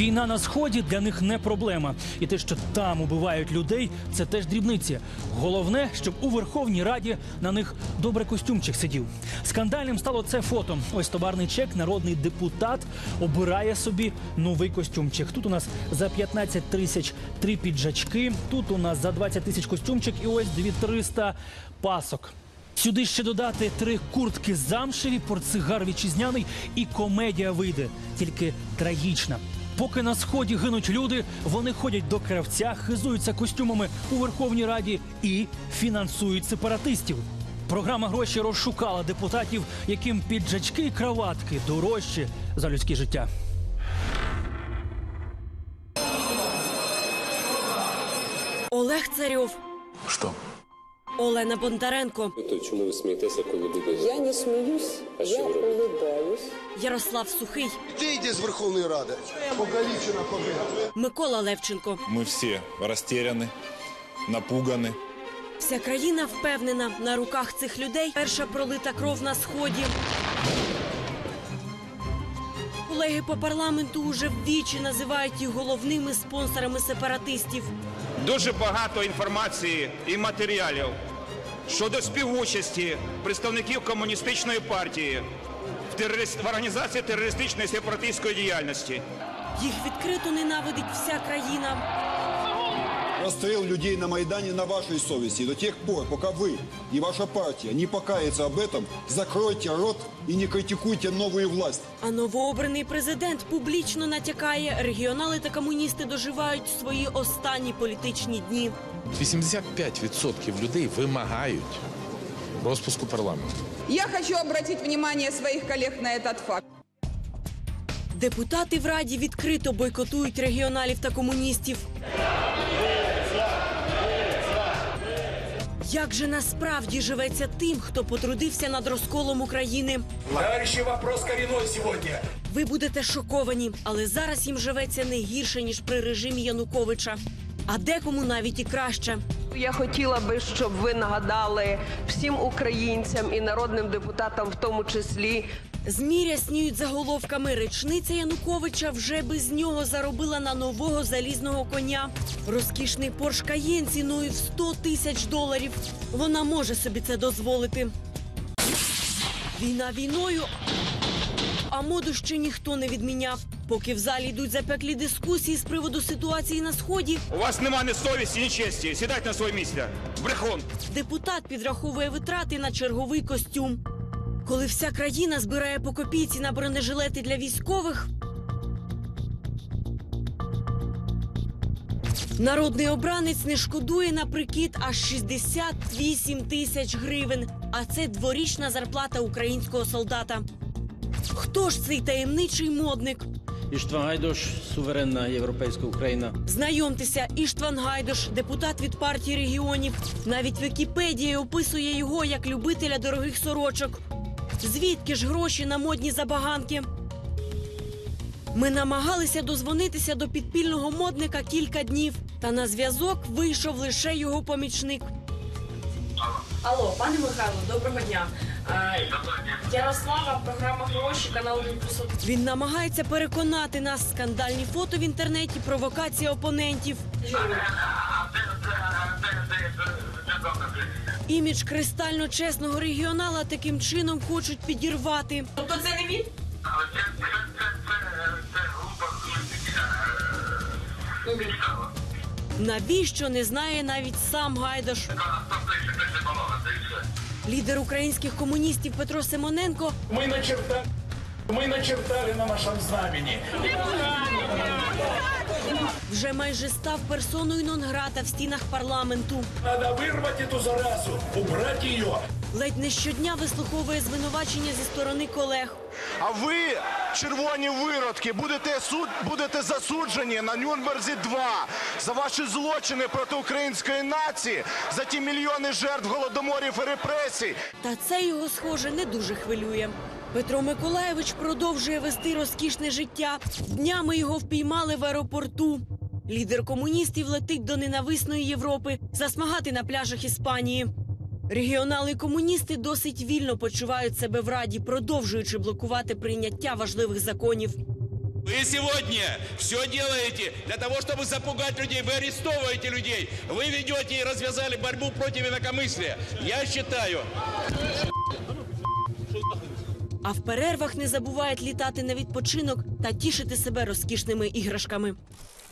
Війна на сході для них не проблема. І те, що там убивають людей, це теж дрібниці. Головне, щоб у Верховній Раді на них добре костюмчик сидів. Скандальним стало це фото. Ось товарний чек. Народний депутат обирає собі новий костюмчик. Тут у нас за 15 тисяч три піджачки. Тут у нас за 20 тисяч костюмчик і ось 2300 пасок. Сюди ще додати три куртки замшеві, портсигар вітчизняний і комедія вийде, тільки трагічна. Поки на сході гинуть люди, вони ходять до кравця, хизуються костюмами у Верховній Раді і фінансують сепаратистів. Програма гроші розшукала депутатів, яким піджачки і краватки дорожчі за людське життя. Олег Царьов, Что? Олена Бондаренко, То чому ви смієтеся, коли люди Я не смеюсь, А я что вы робите? улыбаюсь. Ярослав Сухий, Вийди з Верховної Ради. Покалічена ходила. Микола Левченко. Мы все растеряны, напуганы. Вся країна впевнена на руках цих людей. Перша пролита кров на сході. Колеги по парламенту уже вдвічі називають їх головними спонсорами сепаратистів. Дуже багато інформації і матеріалів щодо співучасті представників комуністичної партії в, терорист... в організації терористичної сепаратистської діяльності. Їх відкрито ненавидить вся країна. Розстріл людей на Майдані на вашій совісті. До тех пор, поки ви і ваша партія не покаяться об этом, закройте рот і не критикуйте нову власть. А новообраний президент публічно натякає, регіонали та комуністи доживають свої останні політичні дні. 85% людей вимагають розпуску парламенту. Я хочу обратить внимание своих коллег на этот факт. Депутати в раді відкрито бойкотують регіоналів та комуністів. Як же насправді живеться тим, хто потрудився над розколом України? Товарищи, вопрос коренной сьогодні. Ви будете шоковані, але зараз їм живеться не гірше ніж при режимі Януковича, а декому навіть і краще. Я хотіла би, щоб ви нагадали всім українцям і народним депутатам, в тому числі, ЗМІ рясніють заголовками. Речниця Януковича вже без нього заробила на нового залізного коня. Розкішний Порш Каєн ціною в 100 тисяч доларів. Вона може собі це дозволити. Війна війною. А моду ще ніхто не відміняв. Поки в залі йдуть запеклі дискусії з приводу ситуації на сході, У вас нема ні совісті, ні честі. Сідайте на своє місце. Брехун. депутат підраховує витрати на черговий костюм. Коли вся країна збирає по копійці на бронежилети для військових. Народний обранець не шкодує на прикид аж 68 тисяч гривень. А це дворічна зарплата українського солдата. Хто ж цей таємничий модник? Іштван Гайдош, суверенна європейська Україна. Знайомтеся, Іштван Гайдош, депутат від партії регіонів. Навіть Вікіпедія описує його як любителя дорогих сорочок. Звідки ж гроші на модні забаганки? Ми намагалися дозвонитися до підпільного модника кілька днів, та на зв'язок вийшов лише його помічник. Алло, пане Михайло, доброго дня. Ярослава, програма гроші, канал 1 плюс 1. Він намагається переконати нас скандальні фото в інтернеті, провокація опонентів. Імідж кристально чесного регіонала таким чином хочуть підірвати. Тобто це не він? Навіщо не знає навіть сам Гайдаш. Лідер українських комуністів Петро Симоненко Ми на начертали, мы начертали на нашем знамени. вже майже став персоною нон-грата в стінах парламенту. Надо вырвать эту заразу, убрать ее. Ледь не щодня вислуховує звинувачення зі сторони колег. А ви, червоні виродки, будете суд будете засуджені на Нюрнберзі 2 за ваші злочини проти української нації, за ті мільйони жертв голодоморів і репресій. Та це його, схоже, не дуже хвилює. Петро Миколаєвич продовжує вести розкішне життя. Днями його впіймали в аеропорту. Лідер комуністів летить до ненависної Європи засмагати на пляжах Іспанії. Регіонали комуністи досить вільно почувають себе в раді, продовжуючи блокувати прийняття важливих законів. Вы сегодня все делаете для того, чтобы запугать людей. Вы арестовываете людей. Вы ведете и развязали борьбу против инакомыслия. Я считаю, А в перервах не забувають літати на відпочинок та тішити себе розкішними іграшками.